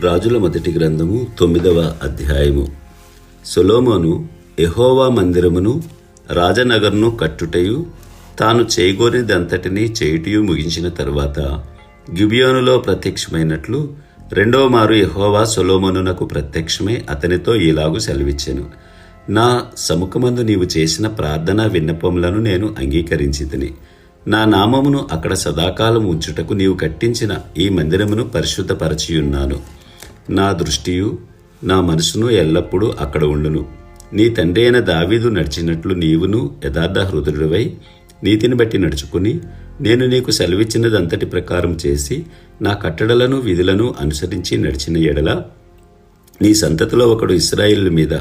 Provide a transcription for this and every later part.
రాజుల మొదటి గ్రంథము తొమ్మిదవ అధ్యాయము. సొలోమోను ఎహోవా మందిరమును రాజనగర్ను కట్టుటయు తాను చేయగోరినంతటినీ చేయుటయు ముగించిన తరువాత గిబియోనులో ప్రత్యక్షమైనట్లు రెండవ మారు యెహోవా సొలోమోనునకు ప్రత్యక్షమై అతనితో ఇలాగు సెలవిచ్చాను. నా సముఖమందు నీవు చేసిన ప్రార్థనా విన్నపములను నేను అంగీకరించితిని. నా నామమును అక్కడ సదాకాలం ఉంచుటకు నీవు కట్టించిన ఈ మందిరమును పరిశుద్ధపరచియున్నాను. నా దృష్టియు నా మనసును ఎల్లప్పుడూ అక్కడ ఉండును. నీ తండ్రి అయిన దావీదు నడిచినట్లు నీవును యథార్థ హృదయుడివై నీతిని బట్టి నడుచుకుని నేను నీకు సెలవిచ్చినదంతటి ప్రకారం చేసి నా కట్టడలను విధులను అనుసరించి నడిచిన ఎడల నీ సంతతిలో ఒకడు ఇస్రాయిల్ మీద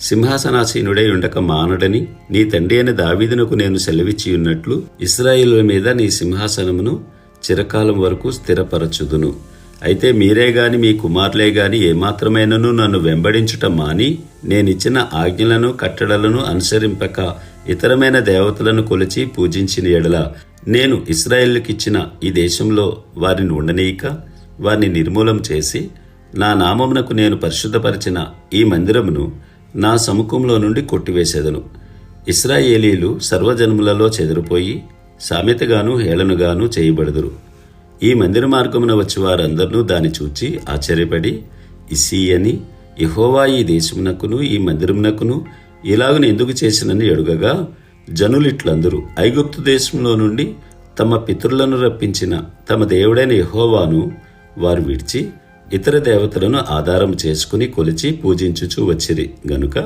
సింహాసనాసీనుడై ఉండక మానడని నీ తండ్రి అయిన దావీదునకు నేను సెలవిచ్చి ఉన్నట్లు ఇస్రాయిల్ మీద నీ సింహాసనమును చిరకాలం వరకు స్థిరపరచుదును. అయితే మీరే గాని మీ కుమారులే గాని ఏమాత్రమైనను నన్ను వెంబడించుట మాని నేనిచ్చిన ఆజ్ఞలను కట్టడలను అనుసరింపక ఇతరమైన దేవతలను కొలిచి పూజించిన ఎడల నేను ఇస్రాయేళ్ళకిచ్చిన ఈ దేశంలో వారిని ఉండనీయక వారిని నిర్మూలం చేసి నా నామమునకు నేను పరిశుద్ధపరిచిన ఈ మందిరమును నా సముఖంలో నుండి కొట్టివేసేదను. ఇస్రాయేలీలు సర్వజన్ములలో చెదిరిపోయి సామెతగాను హేళనుగాను చేయబడుదురు. ఈ మందిర మార్గమున వచ్చి వారందరూ దాన్ని చూచి ఆశ్చర్యపడి ఇసీయని యహోవా ఈ దేశమునకును ఈ మందిరమునకును ఇలాగను ఎందుకు చేసినని అడుగగా జనులిట్లందరూ ఐగుప్తు దేశంలో నుండి తమ పితరులను రప్పించిన తమ దేవుడైన యహోవాను వారు విడిచి ఇతర దేవతలను ఆధారం చేసుకుని కొలిచి పూజించుచూ వచ్చిరి. గనుక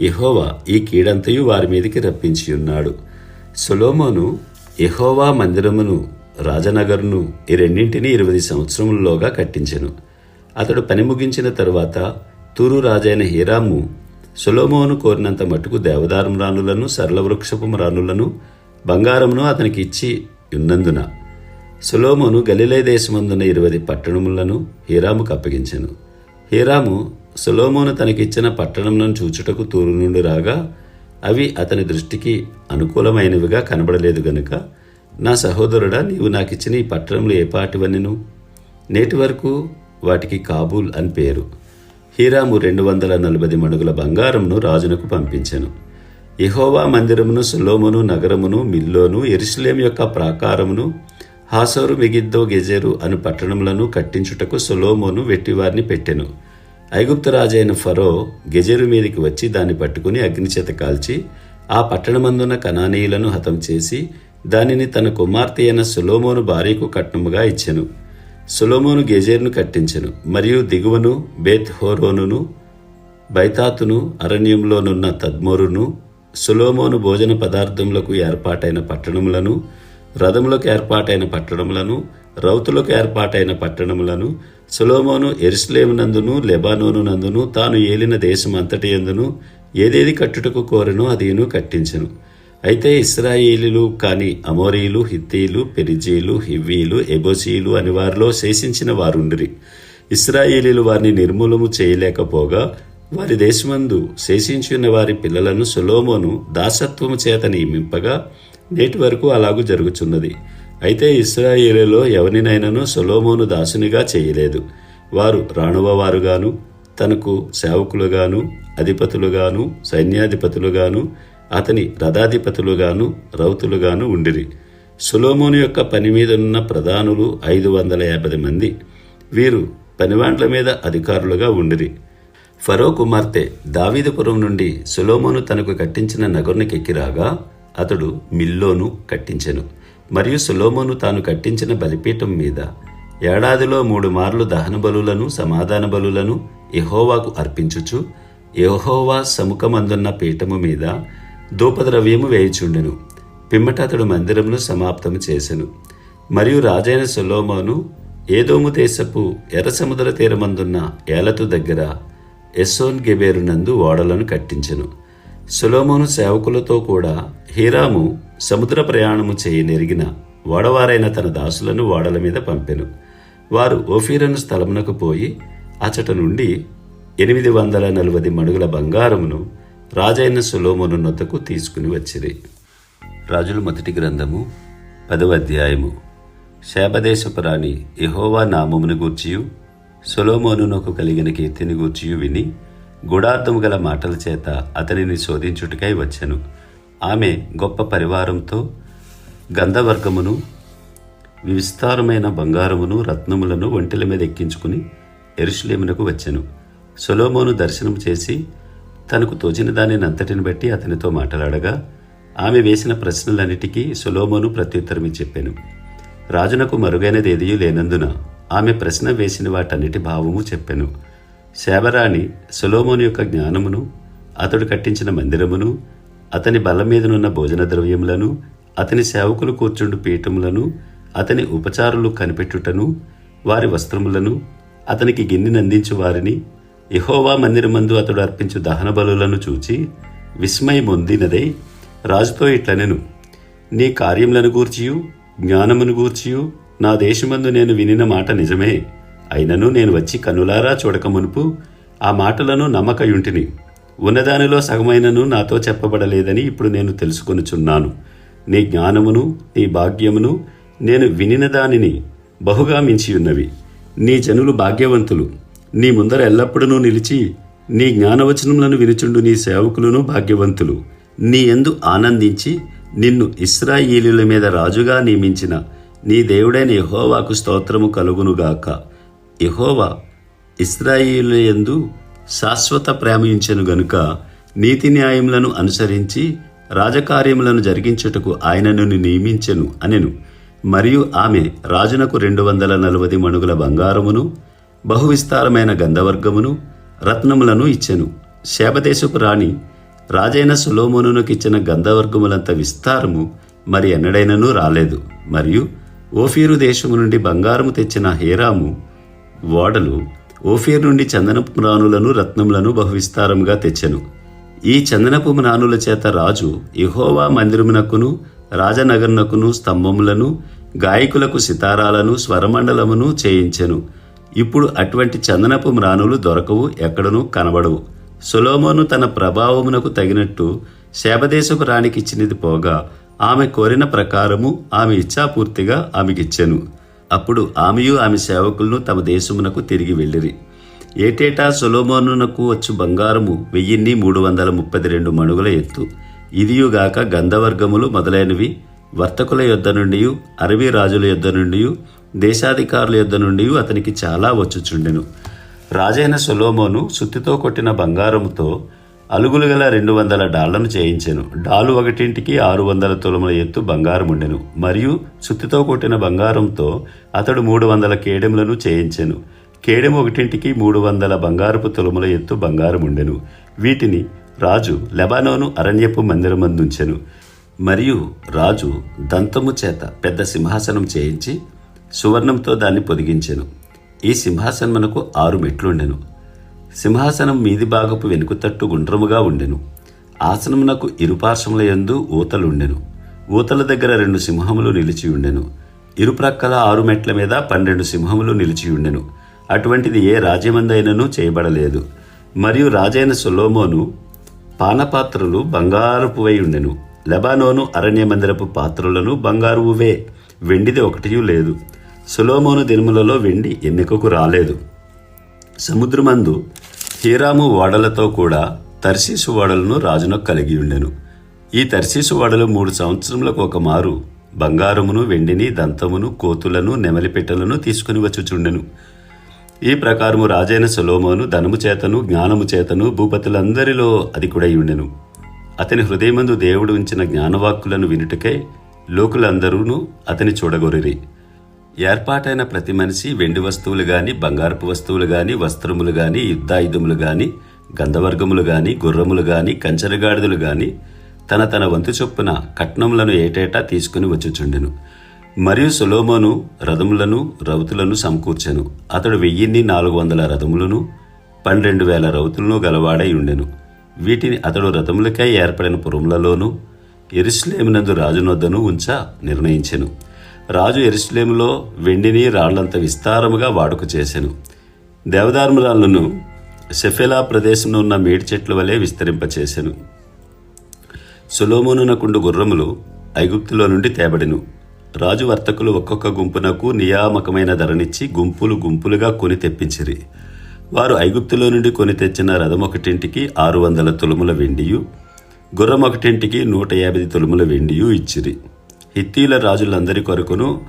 ఇహోవా ఈ కీడంతయు వారి మీదకి రప్పించి ఉన్నాడు సొలోమోను ఎహోవా మందిరమును రాజనగర్ను ఈ రెండింటినీ ఇరవై సంవత్సరముల్లోగా కట్టించెను. అతడు పని ముగించిన తరువాత తూరు రాజైన హీరాము సొలోమోను కోరినంత మటుకు దేవదారం రాణులను సరళవృక్షపు రాణులను బంగారమును అతనికి ఇచ్చి ఉన్నందున సొలోమోను గలిలే దేశమందున్న ఇరవై పట్టణములను హీరాముకు అప్పగించెను. హీరాము సొలోమోను తనకిచ్చిన పట్టణములను చూచుటకు తూరు నుండి రాగా అవి అతని దృష్టికి అనుకూలమైనవిగా కనబడలేదు గనుక నా సహోదరుడా నీవు నాకిచ్చిన ఈ పట్టణములు ఏ పాటివన్నెను? నేటి వరకు వాటికి కాబూల్ అని పేరు. హీరాము రెండు వందల నలభై మణుగుల బంగారంను రాజునకు పంపించెను. ఇహోవా మందిరమును సులోమును నగరమును మిల్లోను ఎరుసలేం యొక్క ప్రాకారమును హాసోరు మిగిద్దో గెజెరు అను పట్టణములను కట్టించుటకు సొలోమోను వెట్టివారిని పెట్టెను. ఐగుప్తు రాజైన ఫరో గెజెరు మీదికి వచ్చి దాన్ని పట్టుకుని అగ్నిచేత కాల్చి ఆ పట్టణమందున కనానీయులను హతం చేసి దానిని తన కుమార్తె అయిన సులోమోను భార్యకు కట్నముగా ఇచ్చెను. సులోమోను గెజేర్ను కట్టించెను. మరియు దిగువను బేత్ హోరోనును బైతాతును అరణ్యంలోనున్న తద్మోరును సులోమోను భోజన పదార్థములకు ఏర్పాటైన పట్టణములను రథములకు ఏర్పాటైన పట్టణములను రౌతులకు ఏర్పాటైన పట్టణములను సులోమోను ఎరుసలేమునందును లెబానోను నందును తాను ఏలిన దేశమంతటి ఎందును ఏదేది కట్టుటకు కోరెనో అదిను కట్టించెను. అయితే ఇస్రాయేలీలు కాని అమోరీలు హిత్తీలు పెరిజీలు హివ్వీలు ఎబోసీలు అని వారిలో శేషించిన వారుండిరి. ఇస్రాయేలీలు వారిని నిర్మూలము చేయలేకపోగా వారి దేశమందు శేషించున్న వారి పిల్లలను సులోమోను దాసత్వము చేత నియమింపగా నేటి వరకు అలాగూ జరుగుచున్నది. అయితే ఇస్రాయేలీలో ఎవరినైనాను సులోమోను దాసునిగా చేయలేదు. వారు రాణువవారుగాను తనకు సేవకులుగాను అధిపతులుగాను సైన్యాధిపతులుగాను అతని రథాధిపతులుగాను రౌతులుగాను ఉండిరి. సులోమోను యొక్క పని మీద ఉన్న ప్రధానులు ఐదు వందల యాభై మంది. వీరు పనివాండ్ల మీద అధికారులుగా ఉండిరి. ఫరో కుమార్తె దావీదపురం నుండి సులోమోను తనకు కట్టించిన నగరునికి రాగా అతడు మిల్లోను కట్టించెను. మరియు సులోమోను తాను కట్టించిన బలిపీఠం మీద ఏడాదిలో మూడు మార్లు దహన బలులను సమాధాన బలులను ఎహోవాకు అర్పించుచు ఎహోవా సముఖమందున్న పీఠము మీద ధూపద్రవ్యము వేయిచుండెను. పిమ్మట అతడు మందిరమును సమాప్తము చేసెను. మరియు రాజైన సొలోమోను ఏదోము దేశపు ఎర్ర సముద్ర తీరమందున్న ఏలతు దగ్గర ఎస్సోన్ గెబేరునందు ఓడలను కట్టించెను. సొలోమోను సేవకులతో కూడా హీరాము సముద్ర ప్రయాణము చేయనెరిగిన ఓడవారైన తన దాసులను ఓడల మీద పంపెను. వారు ఓఫీరను స్థలమునకు పోయి అచట నుండి ఎనిమిది వందల నలభై మడుగుల బంగారమును రాజైన సులోమును నొద్దకు తీసుకుని వచ్చిరి. రాజుల మొదటి గ్రంథము పదవ అధ్యాయము. శాపదేశపు రాణి యెహోవా నామమును గూర్చియు సొలోమోనునకు కలిగిన కీర్తిని గూర్చియు విని గుడార్థము గల మాటల చేత అతనిని శోధించుటకై వచ్చెను. ఆమె గొప్ప పరివారంతో గంధవర్గమును విస్తారమైన బంగారమును రత్నములను ఒంటెల మీద ఎక్కించుకుని ఎరుషులేమునకు వచ్చెను. సొలోమోను దర్శనం చేసి తనకు తోచిన దానిని అంతటిని బట్టి అతనితో మాట్లాడగా ఆమె వేసిన ప్రశ్నలన్నిటికీ సులోమోను ప్రత్యుత్తరమి చెప్పాను. రాజునకు మరుగైనది ఏదియూ లేనందున ఆమె ప్రశ్న వేసిన వాటన్నిటి భావము చెప్పాను. శాబరాణి సులోమోను యొక్క జ్ఞానమును అతడు కట్టించిన మందిరమును అతని బల మీదనున్న భోజన ద్రవ్యములను అతని సేవకులు కూర్చుండు పీఠములను అతని ఉపచారులు కనిపెట్టుటను వారి వస్త్రములను అతనికి గిన్నెనందించు వారిని యహోవా మందిరమందు అతడు అర్పించు దహన బలులను చూచి విస్మయమొందినదై రాజుతో ఇట్లనెను నీ కార్యములను గూర్చియు జ్ఞానమును గూర్చియు నా దేశమందు నేను వినిన మాట నిజమే. అయినను నేను వచ్చి కనులారా చూడక మునుపు ఆ మాటలను నమ్మకయుంటిని. ఉన్నదానిలో సగమైనను నాతో చెప్పబడలేదని ఇప్పుడు నేను తెలుసుకొనుచున్నాను. నీ జ్ఞానమును నీ భాగ్యమును నేను వినిన దానిని బహుగా మించియున్నవి. నీ జనులు భాగ్యవంతులు. నీ ముందర ఎల్లప్పుడూ నిలిచి నీ జ్ఞానవచనములను వినుచుండు నీ సేవకులను భాగ్యవంతులు. నీ ఎందు ఆనందించి నిన్ను ఇస్రాయిలీల మీద రాజుగా నియమించిన నీ దేవుడైన యహోవాకు స్తోత్రము కలుగునుగాక. యహోవా ఇస్రాయిలు యందు శాశ్వత ప్రేమయించెను గనుక నీతి న్యాయములను అనుసరించి రాజకార్యములను జరిగించుటకు ఆయనను నియమించెను అనెను. మరియు ఆమె రాజునకు రెండు వందల నలభై మణుగుల బంగారమును బహువిస్తారమైన గంధవర్గమును రత్నములను ఇచ్చెను. శాపదేశపు రాణి రాజైన సులోమోనునకిచ్చిన గంధవర్గములంత విస్తారము మరి ఎన్నడైనను రాలేదు. మరియు ఓఫీరు దేశము నుండి బంగారము తెచ్చిన హేరాము ఓడలు ఓఫీర్ నుండి చందనపు మ్రానులను రత్నములను బహువిస్తారముగా తెచ్చెను. ఈ చందనపు మ్రానుల చేత రాజు ఇహోవా మందిరమునకును రాజనగర్నకును స్తంభములను గాయకులకు సితారాలను స్వరమండలమును చేయించెను. ఇప్పుడు అటువంటి చందనపు మ్రానులు దొరకవు ఎక్కడనూ కనబడవు. సులోమోను తన ప్రభావమునకు తగినట్టు శేబదేశపు రాణికిచ్చినది పోగా ఆమె కోరిన ప్రకారము ఆమె ఇచ్చాపూర్తిగా ఆమెకిచ్చెను. అప్పుడు ఆమెయు ఆమె సేవకులను తమ దేశమునకు తిరిగి వెళ్ళిరి. ఏటేటా సులోమోనునకు వచ్చు బంగారము వెయ్యిన్ని మూడు వందల ముప్పై రెండు మణుగుల ఎత్తు. ఇదియుగాక గంధవర్గములు మొదలైనవి. వర్తకుల యొద్ద నుండి అరవీ రాజుల యొద్ద నుండి దేశాధికారుల యొద్ద నుండి అతనికి చాలా వచ్చుచుండెను. రాజైన సొలోమోను సుత్తితో కొట్టిన బంగారముతో అలుగులు గల రెండు వందల డాళ్ళను చేయించెను. డాలు ఒకటింటికి ఆరు వందల తులముల ఎత్తు బంగారం ఉండెను మరియు సుత్తితో కొట్టిన బంగారంతో అతడు మూడు వందల కేడెములను చేయించెను. కేడెం ఒకటింటికి మూడు వందల బంగారపు తులముల ఎత్తు బంగారం ఉండెను వీటిని రాజు లెబానోను అరణ్యపు మందిరమందుంచెను. మరియు రాజు దంతము చేత పెద్ద సింహాసనం చేయించి సువర్ణంతో దాన్ని పొదిగించెను. ఈ సింహాసనమునకు ఆరు మెట్లుండెను. సింహాసనం మీది భాగపు వెనుకతట్టు గుండ్రముగా ఉండెను. ఆసనమునకు ఇరుపార్శ్వముల యందు ఊతలుండెను. ఊతల దగ్గర రెండు సింహములు నిలిచి ఉండెను. ఇరుప్రక్కల ఆరు మెట్ల మీద పన్నెండు సింహములు నిలిచి ఉండెను. అటువంటిది ఏ రాజ్యమందైనను చేయబడలేదు. మరియు రాజైన సొలోమోను పానపాత్రలు బంగారపువై ఉండెను. లెబానోను అరణ్య మందిరపు పాత్రలను బంగారువే వెండిది ఒకటియూ లేదు. సులోమోను దినములలో వెండి ఎన్నికకు రాలేదు. సముద్రమందు హీరాము ఓడలతో కూడా తర్శీసు ఓడలను రాజునకు కలిగి ఉండెను. ఈ తర్శీసు ఓడలు మూడు సంవత్సరములకు ఒక మారు బంగారమును వెండిని దంతమును కోతులను నెమలిపెట్టలను తీసుకుని వచ్చుచుండెను. ఈ ప్రకారము రాజైన సులోమోను ధనము చేతను జ్ఞానము చేతను భూపతులందరిలో అధికుడై ఉండెను. అతని హృదయమందు దేవుడు ఉంచిన జ్ఞానవాక్కులను వినుటకై లోకులందరూను అతని చూడగొరిరి. ఏర్పాటైన ప్రతి మనిషి వెండి వస్తువులు గాని బంగారపు వస్తువులు గాని వస్త్రములు గాని యుద్ధాయుధములు గాని గంధవర్గములు గాని గుర్రములు గాని కంచరగాడిదలు గాని తన తన వంతు చొప్పున కట్నములను ఏటేటా తీసుకుని వచ్చుచుండెను. మరియు సులోమోను రథములను రౌతులను సమకూర్చెను. అతడు వెయ్యిన్ని నాలుగు వందల రథములను పన్నెండు వేల రౌతులను గలవాడై ఉండెను. వీటిని అతడు రథములకై ఏర్పడిన పురములలోనూ ఎరుస్లేమినందు రాజునొద్దను ఉంచ నిర్ణయించెను. రాజు ఎరుస్లేములో వెండిని రాళ్ళంత విస్తారముగా వాడుక చేశాను దేవదార్మరాళ్ళను సెఫెలా ప్రదేశంలో ఉన్న మేడి చెట్ల వలె విస్తరింపచేశాను సులోమునకుండు గుర్రములు ఐగుప్తులో నుండి తేబడిను. రాజు వర్తకులు ఒక్కొక్క గుంపునకు నియామకమైన ధరనిచ్చి గుంపులు గుంపులుగా కొని తెప్పించిరి. వారు ఐగుప్తులో నుండి కొని తెచ్చిన రథం ఒకటింటికి ఆరు వందల తులుముల వెండియు గుర్రం ఒకటింటికి నూట యాభై తులుముల వెండియు ఇచ్చిరి. హిత్తీల రాజులందరి కొరకును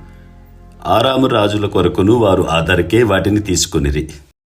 ఆరాము రాజుల కొరకును వారు ఆధరికే వాటిని తీసుకునిరి.